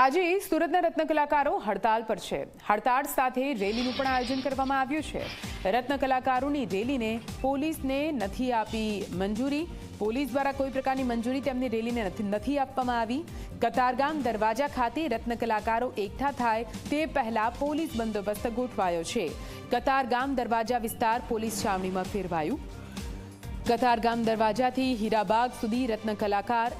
આજે સુરતના રત્ન કલાકારો હડતાલ પર છે. હડતાળ સાથે રેલીનું પણ આયોજન કરવામાં આવ્યું છે. રત્ન કલાકારોની રેલીને પોલીસને નથી આપી મંજૂરી. પોલીસ દ્વારા કોઈ પ્રકારની મંજૂરી તેમની રેલીને નથી આપવામાં આવી. કતારગામ દરવાજા ખાતે રત્ન કલાકારો એકઠા થાય તે પહેલા પોલીસ બંદોબસ્ત ગોઠવાયો છે. કતારગામ દરવાજા વિસ્તાર પોલીસ છાવણીમાં ફેરવાયું. કતારગામ દરવાજાથી હીરાબાગ સુધી રત્ન કલાકાર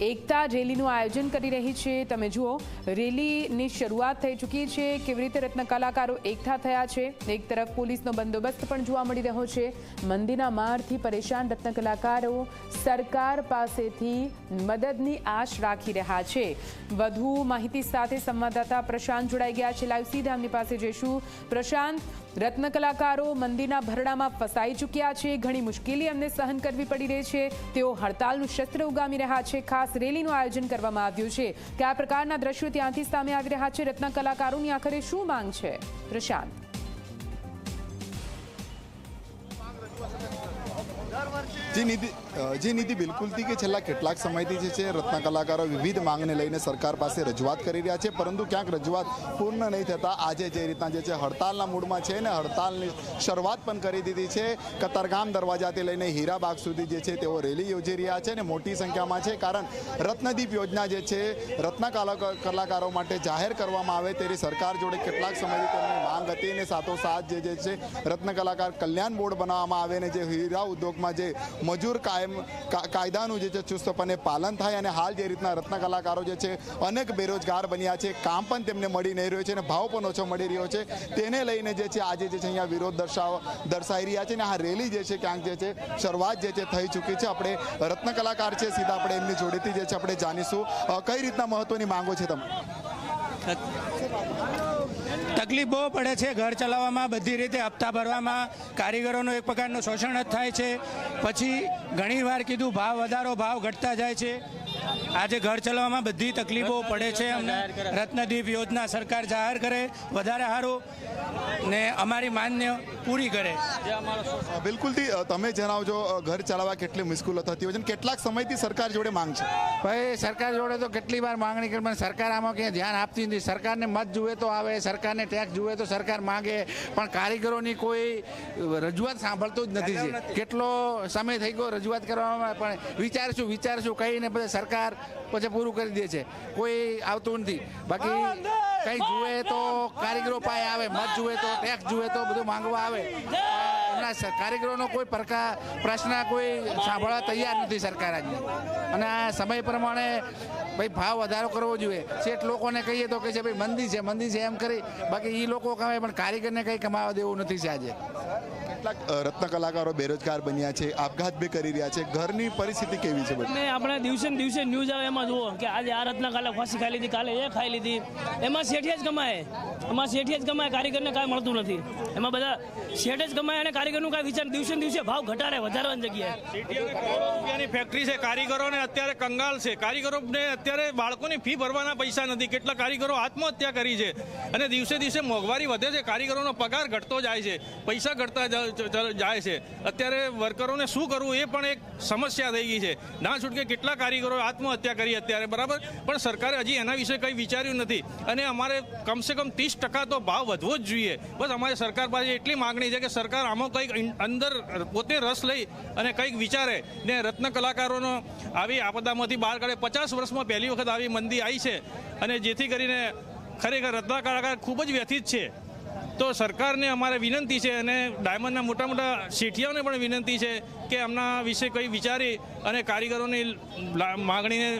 એકતા રેલીનું આયોજન કરી રહી છે. તમે જુઓ, રેલીની શરૂઆત થઈ ચૂકી છે. કેવી રીતે રત્ન કલાકારો એકઠા થયા છે. એક તરફ પોલીસનો બંદોબસ્ત પણ જોવા મળી રહ્યો છે. મંદીના મારથી પરેશાન રત્ન કલાકારો સરકાર પાસેથી મદદની આશ રાખી રહ્યા છે. વધુ માહિતી સાથે સંવાદદાતા પ્રશાંત જોડાઈ ગયા છે. લાઈવ સીધા પાસે જઈશું. પ્રશાંત, રત્ન કલાકારો મંદિરના ભરડામાં ફસાઈ ચૂક્યા છે. ઘણી મુશ્કેલી એમને સહન કરવી પડી રહી છે. તેઓ હડતાલનું શસ્ત્ર ઉગામી રહ્યા છે. ખાસ રેલીનું આયોજન કરવામાં આવ્યું છે. કે આ પ્રકારના દ્રશ્યો ત્યાંથી સામે આવી રહ્યા છે. રત્ન કલાકારોની આખરે શું માંગ છે? પ્રશાંત. જે નીતિ જે નીતિ બિલકુલથી કે છેલ્લા કેટલાક સમયથી જે છે, રત્ન કલાકારો વિવિધ માંગને લઈને સરકાર પાસે રજૂઆત કરી રહ્યા છે, પરંતુ ક્યાંક રજૂઆત પૂર્ણ નહીં થતા આજે જે રીતના જે છે, હડતાલના મૂડમાં છે ને હડતાલની શરૂઆત પણ કરી દીધી છે, કતારગામ દરવાજાથી લઈને હીરાબાગ સુધી જે છે, તેઓ રેલી યોજી રહ્યા છે ને મોટી સંખ્યામાં છે, કારણ રત્નદીપ યોજના જે છે, રત્ન કલા- કલાકારો માટે જાહેર કરવામાં આવે તેની સરકાર જોડે કેટલાક સમયથી તેમની માંગ હતી અને સાથોસાથ જે છે, રત્ન કલાકાર કલ્યાણ બોર્ડ બનાવવામાં આવે ને જે હીરા ઉદ્યોગમાં જે મજૂર કાયમ કાયદાનું જે છે ચુસ્તપણે પાલન થાય અને હાલ જે રીતના રત્ન કલાકારો જે છે અનેક બેરોજગાર બન્યા છે, કામ પણ તેમને મળી નહીં રહ્યું છે અને ભાવ પણ ઓછો મળી રહ્યો છે. તેને લઈને જે છે આજે જે છે અહીંયા વિરોધ દર્શાવ દર્શાવી રહ્યા છે અને આ રેલી જે છે ક્યાંક જે છે શરૂઆત જે છે થઈ ચૂકી છે. આપણે રત્ન કલાકાર છે, સીધા આપણે એમની જોડેથી જે છે આપણે જાણીશું. કઈ રીતના મહત્વની માંગો છે તમે તકલીફ બહુ પડે છે ઘર ચલાવવામાં, બધી રીતે હપ્તા ભરવામાં, કારીગરોનું એક પ્રકારનું શોષણ જ થાય છે. પછી ઘણીવાર કીધું ભાવ વધારો, ભાવ ઘટતા જાય છે. આજે ઘર ચલાવવામાં બધી તકલીફો પડે છે અમને રત્નદીપ યોજના સરકાર જાહેર કરે વધારે સારું ને અમારી માન્ય પૂરી કરે. બિલકુલથી તમે જણાવજો ઘર ચલાવવા કેટલી મુશ્કેલો થતી હોય છે કેટલાક સમયથી સરકાર જોડે માંગ છે? ભાઈ સરકાર જોડે તો કેટલી વાર માંગણી કરી પણ સરકાર આમાં ક્યાંય ધ્યાન આપતી નથી. સરકારને મત જુએ તો આવે સરકારને ટેક્સ જુએ તો સરકાર માંગે પણ કારીગરોની કોઈ રજૂઆત સાંભળતું જ નથી છે. કેટલો સમય થઈ ગયો રજૂઆત કરવામાં પણ વિચારશું વિચારશું કહીને બધા સરકાર પછી પૂરું કરી દે છે. કોઈ આવતું નથી. બાકી કંઈ જુએ તો કારીગરો પાસે આવે મત જુએ તો ટેક્સ જુએ તો બધું માંગવા આવે. એમના કારીગરોનો કોઈ પ્રકાર પ્રશ્ન કોઈ સાંભળવા તૈયાર નથી સરકાર આજની. અને આ સમય પ્રમાણે ભાઈ ભાવ વધારો કરવો જોઈએ. શેઠ લોકોને કહીએ તો કહે છે ભાઈ મંદી છે મંદી છે એમ કરી. બાકી એ લોકો કમાય પણ કારીગરને કંઈ કમાવા દેવું નથી છે આજે. કેટલાક રત્ન કલાકારો બેરોજગાર બન્યા છે આપઘાત બી કરી રહ્યા છે. ઘરની પરિસ્થિતિ કેવી છે બધી? આપણે દિવસે ને દિવસે ન્યૂઝ આવે એમાં જુઓ કે આજે આ રત્ન કાલે ફાંસી ખાઈ લીધી કાલે એ ખાઈ લીધી. એમાં શેઠિયા જ કમાય. એમાં શેઠિયા જ કમાય કારીગરને કાંઈ મળતું નથી. એમાં બધા શેઠ જ કમાય અને કારીગરનું કાંઈ વિચાર દિવસે ને દિવસે ભાવ ઘટાડે વધારવાની જગ્યાએ. ફેક્ટરી છે કારીગરોને અત્યારે કંગાલ છે. કારીગરોને અત્યારે બાળકોની ફી ભરવાના પૈસા નથી. કેટલા કારીગરો આત્મહત્યા કરી છે. અને દિવસે દિવસે મોંઘવારી વધે છે. કારીગરોનો પગાર ઘટતો જાય છે. પૈસા ઘટતા જાય છે. અત્યારે વર્કરોને શું કરવું એ પણ એક સમસ્યા થઈ ગઈ છે. ના છૂટકે કેટલા કારીગરો આત્મહત્યા કરી અત્યારે, બરાબર? પણ સરકારે હજી એના વિશે કંઈ વિચાર્યું નથી. અને અમારે કમસે કમ ત્રીસ ટકા તો ભાવ વધવો જ જોઈએ. બસ અમારે સરકાર પાસે એટલી માગણી છે કે સરકાર આમાં કંઈક અંદર પોતે રસ લઈ અને કંઈક વિચારે. ને રત્ન કલાકારોનો આવી આપદામાંથી બહાર કાઢે. પચાસ વર્ષમાં પહેલી વખત આવી મંદી આવી છે. અને જેથી કરીને ખરેખર રત્ન કલાકાર ખૂબ જ વ્યથિત છે. તો સરકારને અમારે વિનંતી છે અને ડાયમંડના મોટા મોટા શેઠિયાઓને પણ વિનંતી છે કે એમના વિશે કંઈ વિચારી અને કારીગરોની માગણીને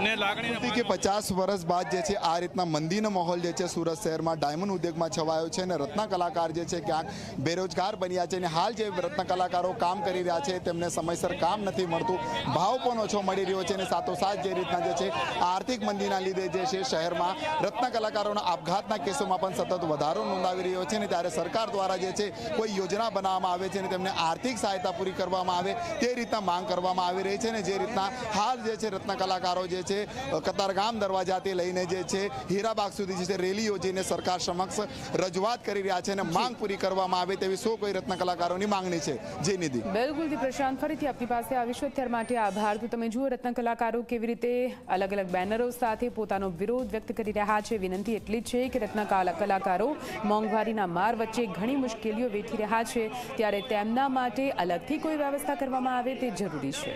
ને લાગણીને કે પચાસ વર્ષ બાદ જે છે આ રીતના મંદીનો માહોલ જે છે સુરત શહેરમાં ડાયમંડ ઉદ્યોગમાં છવાયો છે અને રત્ન કલાકાર જે છે ક્યાંક બેરોજગાર બન્યા છે અને હાલ જે રત્ન કલાકારો કામ કરી રહ્યા છે તેમને સમયસર કામ નથી મળતું. ભાવ પણ ઓછો મળી રહ્યો છે અને સાથોસાથ જે રીતના જે છે આર્થિક મંદીના લીધે જે છે શહેરમાં રત્ન કલાકારોના આપઘાતના કેસોમાં પણ સતત વધારો નોંધાવી રહ્યો છે અને ત્યારે સરકાર દ્વારા જે છે કોઈ યોજના બનાવવામાં આવે છે અને તેમને આર્થિક સહાયતા પૂરી કરવામાં આવે તે રીતના માંગ કરવામાં આવી રહી છે અને જે રીતના હાલ જે છે રત્ન કલાકારો જે છે છે કતારગામ દરવાજાથી લઈને જે છે હીરાબાગ સુધી જે છે રેલી યોજીને સરકાર સમક્ષ રજૂઆત કરી રહ્યા છે અને માંગ પૂરી કરવામાં આવે તેવી સો કોઈ રત્ન કલાકારોની માંગણી છે. જે નિધિ. બિલકુલ પ્રશાંત ફરીથી આપની પાસે આવીશું. અત્યાર માટે આભાર. તો તમે જુઓ રત્ન કલાકારો કેવી રીતે અલગ અલગ બેનરો સાથે પોતાનો વિરોધ વ્યક્ત કરી રહ્યા છે. વિનંતી એટલી જ છે કે રત્ન કલાકારો મોંઘવારીના માર વચ્ચે ઘણી મુશ્કેલીઓ વેઠી રહ્યા છે. ત્યારે તેમના માટે અલગથી કોઈ વ્યવસ્થા કરવામાં આવે તે જરૂરી છે.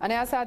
અને આ સાથે